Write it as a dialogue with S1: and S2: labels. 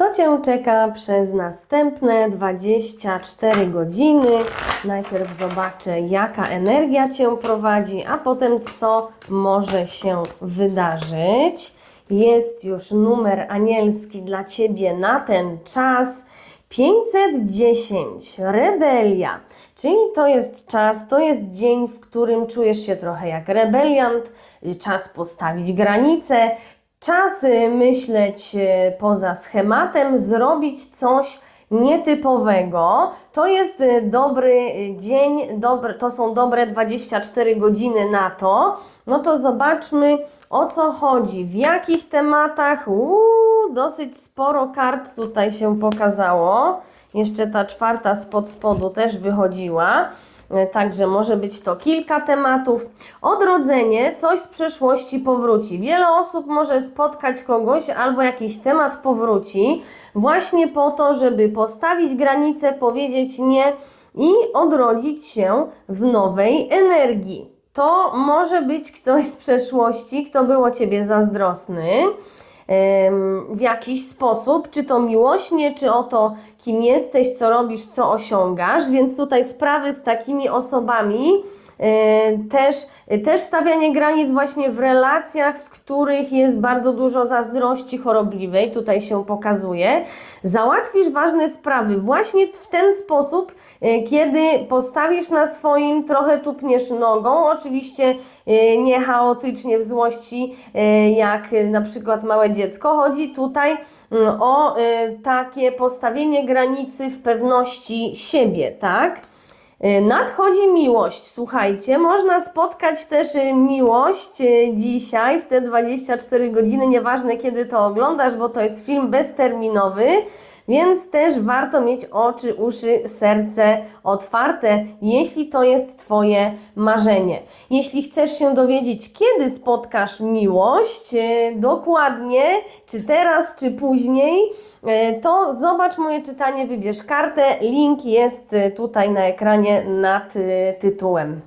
S1: Co Cię czeka przez następne 24 godziny? Najpierw zobaczę, jaka energia Cię prowadzi, a potem co może się wydarzyć. Jest już numer anielski dla Ciebie na ten czas. 510, rebelia, czyli to jest czas, to jest dzień, w którym czujesz się trochę jak rebeliant, czas postawić granice, czas myśleć y, poza schematem, zrobić coś nietypowego. To jest y, dobry y, dzień, to są dobre 24 godziny na to. No to zobaczmy o co chodzi, w jakich tematach. Uuu, dosyć sporo kart tutaj się pokazało. Jeszcze ta czwarta spod spodu też wychodziła. E, Także może być to kilka tematów. Odrodzenie, coś z przeszłości powróci. Wiele osób może spotkać kogoś albo jakiś temat powróci, właśnie po to, żeby postawić granicę, powiedzieć nie i odrodzić się w nowej energii. To może być ktoś z przeszłości, kto był o ciebie zazdrosny w jakiś sposób, czy to miłośnie, czy o to, kim jesteś, co robisz, co osiągasz, więc tutaj sprawy z takimi osobami też, też stawianie granic właśnie w relacjach, w których jest bardzo dużo zazdrości chorobliwej, tutaj się pokazuje. Załatwisz ważne sprawy właśnie w ten sposób, e, kiedy postawisz na swoim, trochę tupniesz nogą, oczywiście e, nie chaotycznie w złości, e, jak e, na przykład małe dziecko. Chodzi tutaj mm, o e, takie postawienie granicy w pewności siebie, tak? E, Nadchodzi miłość. Słuchajcie, można spotkać też e, miłość e, dzisiaj w te 24 godziny, nieważne kiedy to oglądasz, bo to jest film bezterminowy, więc też warto mieć oczy, uszy, serce otwarte, jeśli to jest Twoje marzenie. Jeśli chcesz się dowiedzieć, kiedy spotkasz miłość, e, dokładnie, czy teraz, czy później, E, to zobacz moje czytanie, wybierz kartę. Link jest e, tutaj na ekranie nad tytułem.